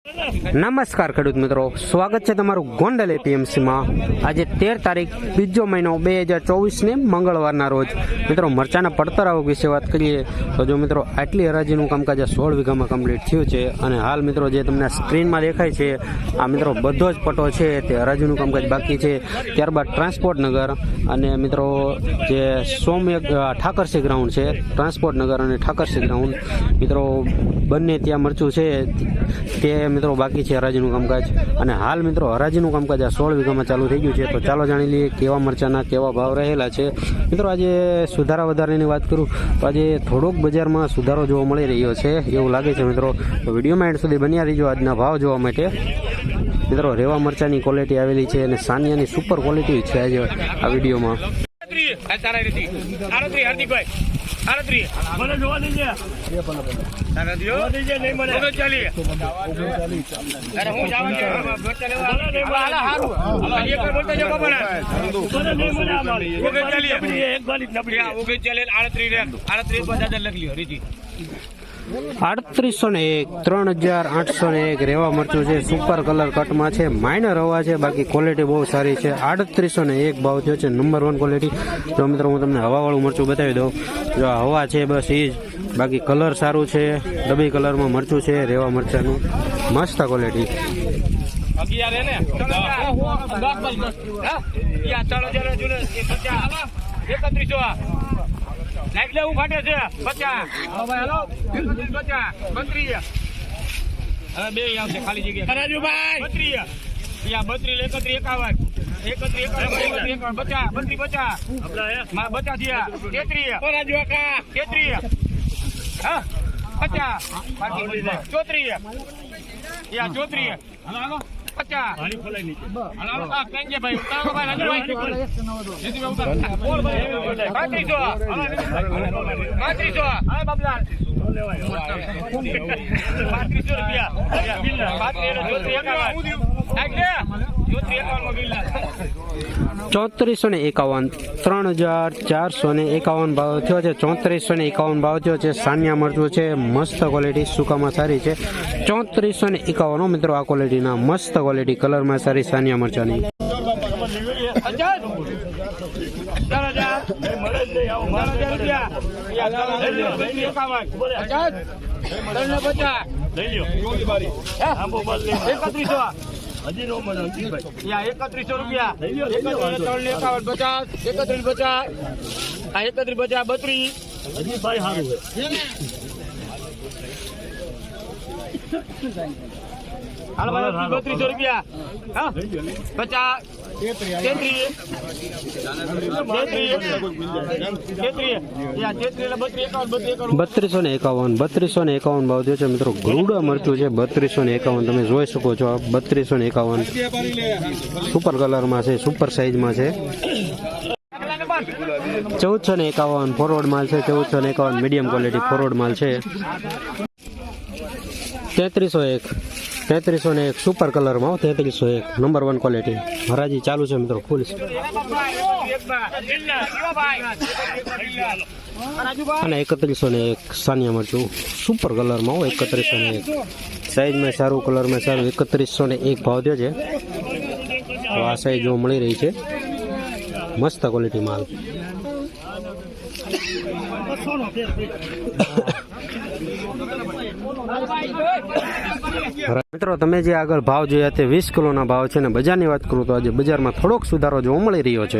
નમસ્કાર ખેડૂત મિત્રો. સ્વાગત છે તમારું ગોંડલ એપીએમસીમાં. આજે તેર તારીખ, બીજો મહિનો બે હજાર ચોવીસને મંગળવારના રોજ. મિત્રો, મરચાના પડતર આવક વિશે વાત કરીએ, તો જો મિત્રો, આટલી હરાજીનું કામકાજ સોળ વીઘામાં કમ્પ્લીટ થયું છે અને હાલ મિત્રો, જે તમને સ્ક્રીનમાં દેખાય છે, આ મિત્રો બધો જ પટો છે, તે હરાજીનું કામકાજ બાકી છે. ત્યારબાદ ટ્રાન્સપોર્ટ નગર અને મિત્રો, જે સોમ્ય ઠાકરસી ગ્રાઉન્ડ છે. ટ્રાન્સપોર્ટ નગર અને ઠાકરસી ગ્રાઉન્ડ. મિત્રો, બંને ત્યાં મરચું છે. તે મિત્રો, બાકી છે હરાજીનું કામકાજ. અને હાલ મિત્રો, હરાજીનું કામકાજ આ સોળ વીઘામાં ચાલુ થઈ ગયું છે. તો ચાલો જાણી લઈએ કેવા મરચાના કેવા ભાવ રહેલા છે. મિત્રો, આજે સુધારા વધારાની વાત કરું, તો આજે થોડોક બજારમાં સુધારો જોવા મળી રહ્યો છે. એવું લાગે છે મિત્રો. તો વિડીયોમાં એન્ડ સુધી બન્યા રહીજો આજના ભાવ જોવા માટે. મિત્રો, રેવા મરચાની ક્વોલિટી આવેલી છે અને સાનિયાની સુપર ક્વોલિટી છે આજે આ વિડીયોમાં. તારા રીતિ. આડત્રીસ. આડત્રીસ. જોવા દેજે. ઓગણચાલીસ. અરે હું જાવા દે. ઓગણચાલીસ. ઓગણચાલીસ, પર લખી લ્યો. આડત્રીસો ને એક, ત્રણ હજાર આઠસો ને એક રેવા મરચું છે. સુપર કલર કટમાં છે. માઇનર હવા છે. બાકી ક્વોલિટી બહુ સારી છે. આડત્રીસો ને એક ભાવ થયો છે. નંબર વન ક્વોલિટી જો મિત્રો, હું તમને હવાવાળું મરચું બતાવી દઉં. જો આ હવા છે, બસ એ જ. બાકી કલર સારું છે. ડબી કલરમાં મરચું છે, રેવા મરચાનું. મસ્ત ક્વોલિટી. એકત્રીસો લાઈટ લેવું ફાટે છે. પચાસ. હેલો. પચાસ. બત્રીસ. હવે બે આવશે ખાલી જગ્યા બત્રીસ. યા બત્રીસ એકત્રીસ એકાવન. એકત્રીસ એકાવન એકાવન. પચાસ બત્રીસ પચાસ. મારા પચાસ થયા. તેત્રીસ. તેત્રીસ. હા પચાસ. ચોત્રીસ. ચોત્રીસ. હાલો હાલો. પચાસ પાંત્રીસો પાંત્રીસો હા બાબલાલ પાંત્રીસો. ચોત્રીસો ને એકાવન, ત્રણ હજાર ચારસો ને એકાવન ભાવ થયો છે. ચોત્રીસો ને એકાવન ભાવ થયો છે. સાનિયા મરચું છે. મસ્ત ક્વોલિટી સુકામાં સારી છે. ચોત્રીસો ને એકાવન મિત્રો આ ક્વોલિટીના મસ્ત ક્વોલિટી કલરમાં સારી સાનિયા મરચાની. એકત્રીસો રૂપિયા એકાવન પચાસ એકત્રીસ પચાસ આ એકત્રીસ પચાસ બત્રીસ હાલો ભાઈ બત્રીસો રૂપિયા પચાસ. બત્રીસ ને એકાવન, બત્રીસો એકાવન ભાવ થયો છે મિત્રો. ગરુડા મરચું છે, બત્રીસો ને એકાવન. તમે જોઈ શકો છો બત્રીસો ને એકાવન. સુપર કલરમાં છે સુપર સાઇઝમાં છે. ચૌદસો ને એકાવન ફોરવર્ડ માલ છે, ચૌદસો ને એકાવન મીડિયમ ક્વોલિટી ફોરવર્ડ માલ છે. તેત્રીસો એક. તેત્રીસો ને એક સુપર કલરમાં તેત્રીસો એક. નંબર વન ક્વોલિટી હરાજી ચાલુ છે મિત્રો ફૂલ અને એકત્રીસો ને એક સાનિયા મરચું. સુપર કલરમાં હો, એકત્રીસો ને એક. સાઈઝમાં સારું કલરમાં સારું, એકત્રીસો ને એક ભાવ થયો છે. તો આ સાઈઝ જોવા મળી રહી છે. મસ્ત ક્વોલિટી માલ. મિત્રો, તમે જે આગળ ભાવ જોયા તે વીસ કિલોના ભાવ છે ને બજારની વાત કરું તો આજે બજારમાં થોડોક સુધારો જોવા મળી રહ્યો છે.